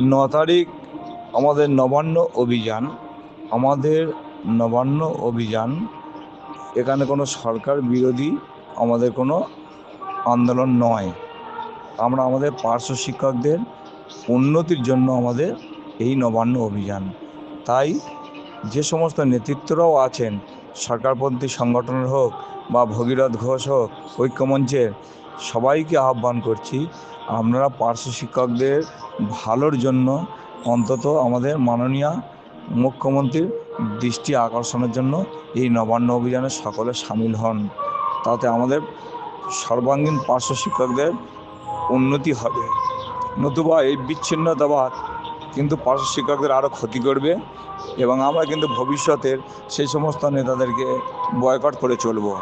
ন তারিখ আমাদের নবান্ন অভিযান, আমাদের নবান্ন অভিযান, এখানে কোনো সরকার বিরোধী, আমাদের কোনো আন্দোলন নয়। আমরা আমাদের পার্শ্ব শিক্ষকদের উন্নতির জন্য আমাদের এই নবান্ন অভিযান। তাই যে সমস্ত নেতৃত্বরাও আছেন সরকারপন্থী সংগঠনের হোক বা ভগীরথ ঘোষ হোক ঐক্যমঞ্চের সবাইকে আহ্বান করছি, আপনারা পার্শ্ব শিক্ষকদের ভালোর জন্য অন্তত আমাদের মাননীয় মুখ্যমন্ত্রীর দৃষ্টি আকর্ষণের জন্য এই নবান্ন অভিযানে সকলে সামিল হন। তাতে আমাদের সর্বাঙ্গীন পার্শ্ব শিক্ষকদের উন্নতি হবে। নতুবা এই বিচ্ছিন্নতাবাদ কিন্তু পার্শ্ব শিক্ষকদের আরও ক্ষতি করবে এবং আমরা কিন্তু ভবিষ্যতের সেই সমস্ত নেতাদেরকে বয়কট করে চলবো।